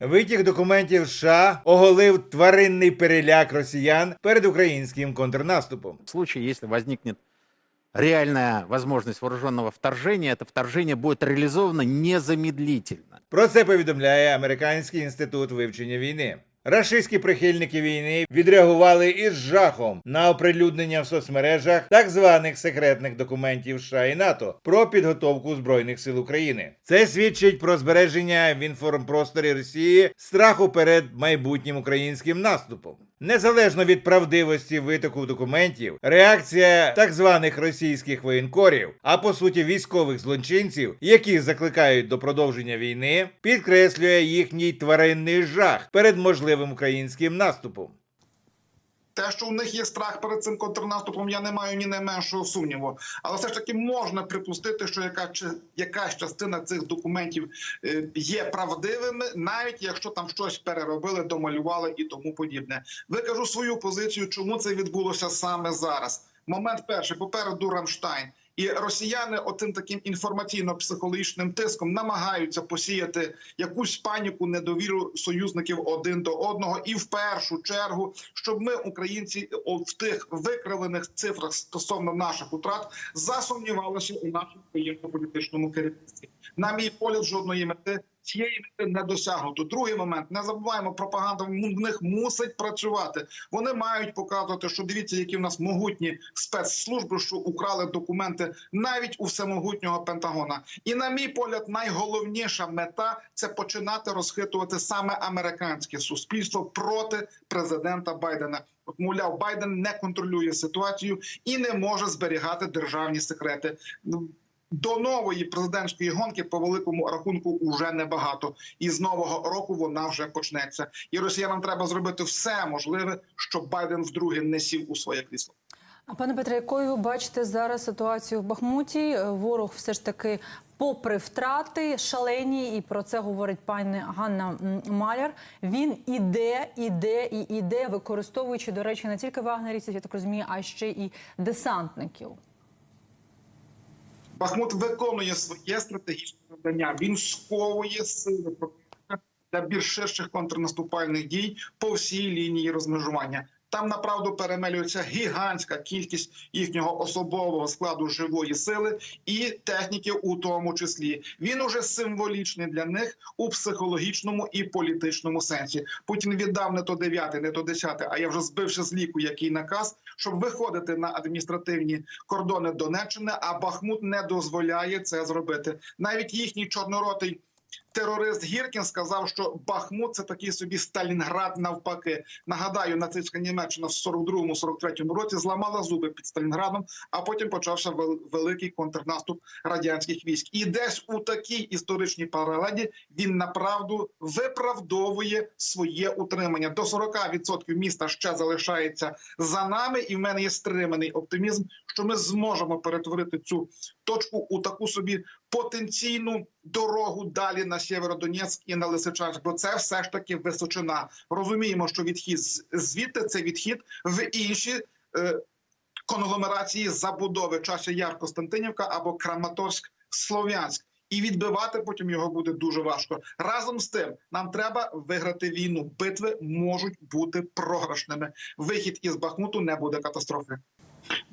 Витік документів США оголив тваринний переляк росіян перед українським контрнаступом. В случае, если возникнет реальная возможность вооруженного вторжения, это вторжение будет реализовано незамедлительно. Про це повідомляє Американський інститут вивчення війни. Рашистські прихильники війни відреагували із жахом на оприлюднення в соцмережах так званих секретних документів США і НАТО про підготовку збройних сил України. Це свідчить про збереження в інформпросторі Росії страху перед майбутнім українським наступом. Незалежно від правдивості витоку документів, реакція так званих російських воєнкорів, а по суті військових злочинців, які закликають до продовження війни, підкреслює їхній тваринний жах перед можливим українським наступом. Те, що у них є страх перед цим контрнаступом, я не маю ні найменшого сумніву. Але все ж таки можна припустити, що яка якась частина цих документів е, є правдивими, навіть якщо там щось переробили, домалювали і тому подібне. Викажу свою позицію, чому це відбулося саме зараз. Момент перший попереду Рамштайн. І росіяни отим таким інформаційно-психологічним тиском намагаються посіяти якусь паніку, недовіру союзників один до одного, і в першу чергу, щоб ми, українці, в тих викривлених цифрах стосовно наших утрат, засумнівалися у нашому воєнно-політичному керівництві. На мій погляд, жодної мети цієї не досягнуто. Другий момент не забуваємо, пропаганда в них мусить працювати. Вони мають показувати, що дивіться, які в нас могутні спецслужби, що украли документи навіть у всемогутнього Пентагона. І на мій погляд, найголовніша мета це починати розхитувати саме американське суспільство проти президента Байдена. Мовляв, Байден не контролює ситуацію і не може зберігати державні секрети. До нової президентської гонки по великому рахунку уже небагато, і з нового року вона вже почнеться. І росіянам треба зробити все можливе, щоб Байден вдруге не сів у своє крісло. А, Пане Петре, якою ви бачите зараз ситуацію в Бахмуті? Е, Ворог все ж таки, попри втрати шалені, і про це говорить пані Ганна Маляр. Він іде, іде і іде, використовуючи, до речі, не тільки вагнерівців, я так розумію, а ще і десантників. Бахмут виконує своє стратегічне завдання. Він сковує сили противника для більш ширших контрнаступальних дій по всій лінії розмежування. Там направду перемелюється гігантська кількість їхнього особового складу живої сили і техніки, у тому числі. Він уже символічний для них у психологічному і політичному сенсі. Путін віддав не то 9, не то 10, а я вже збивши з ліку який наказ, щоб виходити на адміністративні кордони Донеччини. А Бахмут не дозволяє це зробити. Навіть їхній чорноротий. Терорист Гіркін сказав, що Бахмут це такий собі Сталінград навпаки. Нагадаю, нацистська Німеччина в 42-43 році зламала зуби під Сталінградом, а потім почався великий контрнаступ радянських військ. І десь у такій історичній паралелі він направду виправдовує своє утримання. До 40% міста ще залишається за нами, і в мене є стриманий оптимізм, що ми зможемо перетворити цю точку у таку собі потенційну дорогу далі на Сєвєродонецьк і на Лисичанськ, бо це все ж таки височина. Розуміємо, що відхід звідти це відхід в інші. Е, Конгломерації забудови часи Яр Костянтинівка або Краматорськ Слов'янськ, і відбивати потім його буде дуже важко. Разом з тим, нам треба виграти війну. Битви можуть бути програшними. Вихід із Бахмуту не буде катастрофи.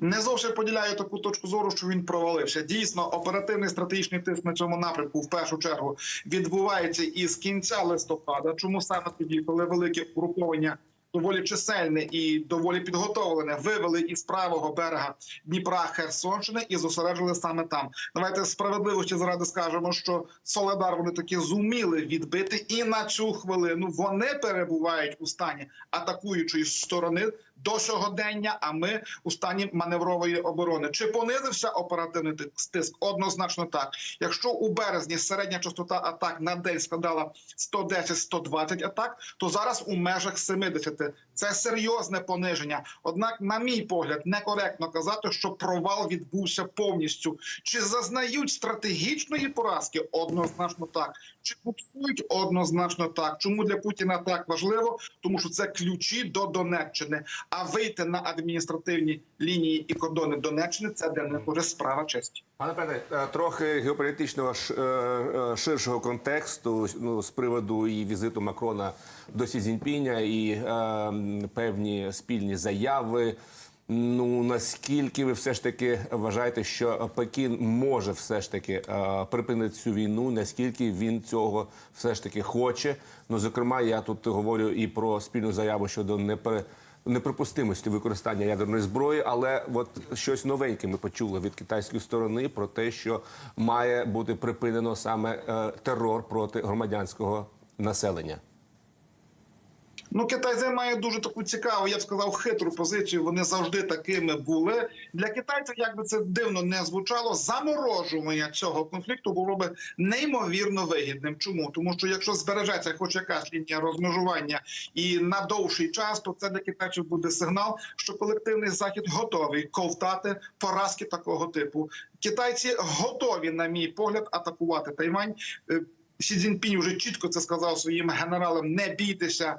Не зовсім поділяю таку точку зору, що він провалився. Дійсно, оперативний стратегічний тиск на цьому напрямку в першу чергу відбувається із кінця листопада. Чому саме тоді, коли велике угруповання доволі чисельне і доволі підготовлене, вивели із правого берега Дніпра Херсонщини і зосереджили саме там. Давайте справедливості заради скажемо, що Соледар вони таки зуміли відбити, і на цю хвилину вони перебувають у стані атакуючої сторони до сьогодення. А ми у стані маневрової оборони. Чи понизився оперативний тиск? Тиск? Однозначно так. Якщо у березні середня частота атак на день складала 110-120 атак, то зараз у межах 70. Це серйозне пониження. Однак, на мій погляд, некоректно казати, що провал відбувся повністю. Чи зазнають стратегічної поразки? Однозначно так. Чи буксують однозначно так? Чому для Путіна так важливо? Тому що це ключі до Донеччини. А вийти на адміністративні лінії і кордони Донеччини це для них уже справа честі. Пане Петре, е, трохи геополітичного е, е, ширшого контексту ну, з приводу і візиту Макрона до Сі Цзіньпіня і е, певні спільні заяви. Ну наскільки ви все ж таки вважаєте, що Пекін може все ж таки е, припинити цю війну? Наскільки він цього все ж таки хоче? Ну зокрема, я тут говорю і про спільну заяву щодо непри неприпустимості використання ядерної зброї, але от щось новеньке ми почули від китайської сторони про те, що має бути припинено саме е, терор проти громадянського населення. Ну, Китай займає дуже таку цікаву, я б сказав, хитру позицію. Вони завжди такими були. Для китайців, як би це дивно не звучало, заморожування цього конфлікту було би неймовірно вигідним. Чому? Тому що якщо збережеться хоч якась лінія розмежування і на довший час, то це для китайців буде сигнал, що колективний захід готовий ковтати поразки такого типу. Китайці готові, на мій погляд, атакувати Тайвань. Е, Сі Цзіньпінь вже чітко це сказав своїм генералам: не бійтеся.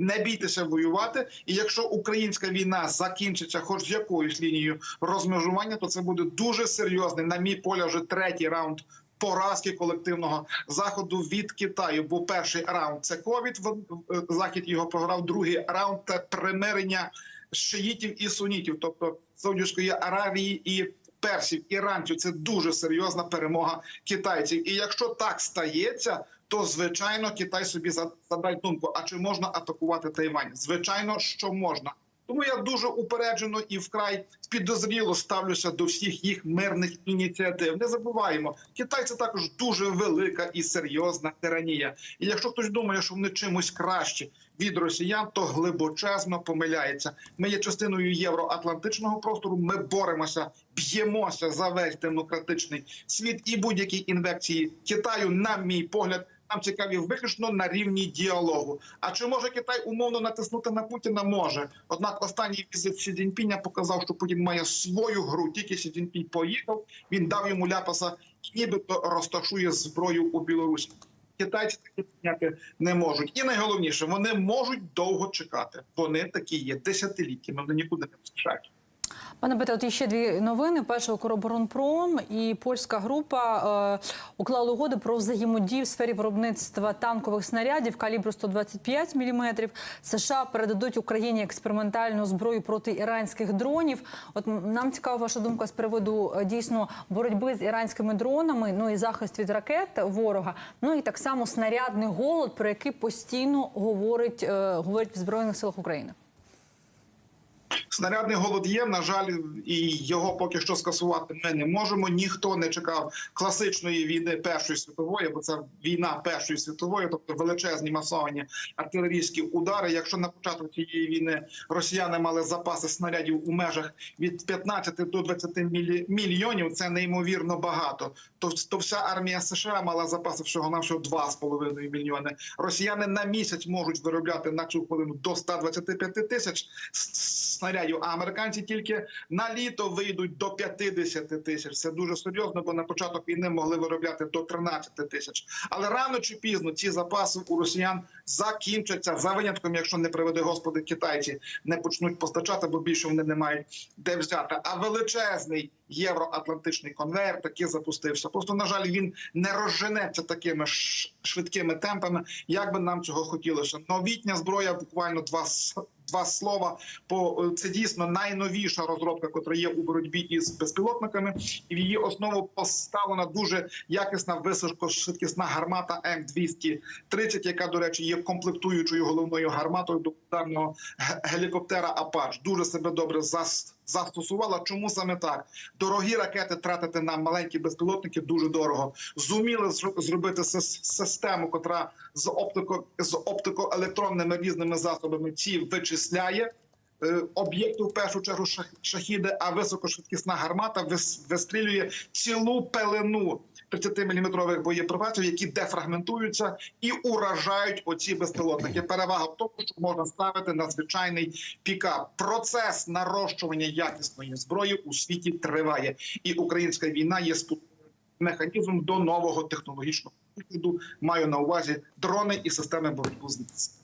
Не бійтеся воювати, і якщо українська війна закінчиться, хоч з якоюсь лінією розмежування, то це буде дуже серйозний, на мій поля, вже третій раунд поразки колективного заходу від Китаю. Бо перший раунд це ковід. захід його програв. Другий раунд це примирення шиїтів і сунітів, тобто Саудівської Аравії і персів, іранців. Це дуже серйозна перемога китайців. І якщо так стається, то звичайно Китай собі за- задасть думку: а чи можна атакувати Тайвань? Звичайно, що можна. Тому я дуже упереджено і вкрай підозріло ставлюся до всіх їх мирних ініціатив. Не забуваємо, Китай це також дуже велика і серйозна тиранія. І якщо хтось думає, що вони чимось кращі від росіян, то глибочезно помиляється. Ми є частиною євроатлантичного простору. Ми боремося, б'ємося за весь демократичний світ і будь-які інвекції Китаю, на мій погляд. Нам цікаві виключно на рівні діалогу. А чи може Китай умовно натиснути на Путіна? Може. Однак останній візит Сі Цзіньпіня показав, що Путін має свою гру. Тільки Сі Цзіньпінь поїхав, він дав йому ляпаса і нібито розташує зброю у Білорусі. Китайці такі підняти не можуть. І найголовніше, вони можуть довго чекати. Вони такі є десятиліттями, вони нікуди не поспішають. Пане Петре, от ще дві новини. Перша «Укроборонпром» і польська група е, уклали угоди про взаємодію в сфері виробництва танкових снарядів калібру 125 мм. США передадуть Україні експериментальну зброю проти іранських дронів. От нам цікава ваша думка з приводу е, дійсно боротьби з іранськими дронами, ну і захист від ракет ворога. Ну і так само снарядний голод, про який постійно говорить, е, говорить в збройних силах України. Снарядний голод є. На жаль, і його поки що скасувати ми не можемо. Ніхто не чекав класичної війни Першої світової, бо це війна Першої світової, тобто величезні масовані артилерійські удари. Якщо на початку цієї війни росіяни мали запаси снарядів у межах від 15 до 20 мілі- мільйонів, це неймовірно багато. То, то вся армія США мала запаси всього навсього 2,5 мільйони. Росіяни на місяць можуть виробляти на цю хвилину до 125 тисяч снарядів, а американці тільки на літо вийдуть до 50 тисяч. Це дуже серйозно, бо на початок війни могли виробляти до 13 тисяч. Але рано чи пізно ці запаси у росіян закінчаться за винятком, якщо не приведе господи, китайці не почнуть постачати, бо більше вони не мають де взяти. А величезний євроатлантичний конвейер таки запустився. Просто на жаль, він не розженеться такими швидкими темпами, як би нам цього хотілося. Новітня зброя, буквально два два слова. По це дійсно найновіша розробка, котра є у боротьбі із безпілотниками, і в її основу поставлена дуже якісна високошвидкісна гармата М 230 яка, до речі, є комплектуючою головною гарматою до ударного гелікоптера Апач. Дуже себе добре зас. Застосувала, чому саме так? Дорогі ракети тратити на маленькі безпілотники дуже дорого. Зуміли зро- зробити систему, котра з оптико з оптикоелектронними різними засобами ці вичисляє. е, Об'єкти в першу чергу шах- шахіди, а високошвидкісна гармата вис- вистрілює цілу пелену 30-мм боєприпасів, які дефрагментуються і уражають оці безпілотники. Перевага в тому, що можна ставити на звичайний пікап. Процес нарощування якісної зброї у світі триває, і українська війна є механізмом до нового технологічного прикладу маю на увазі дрони і системи боротьби з ними.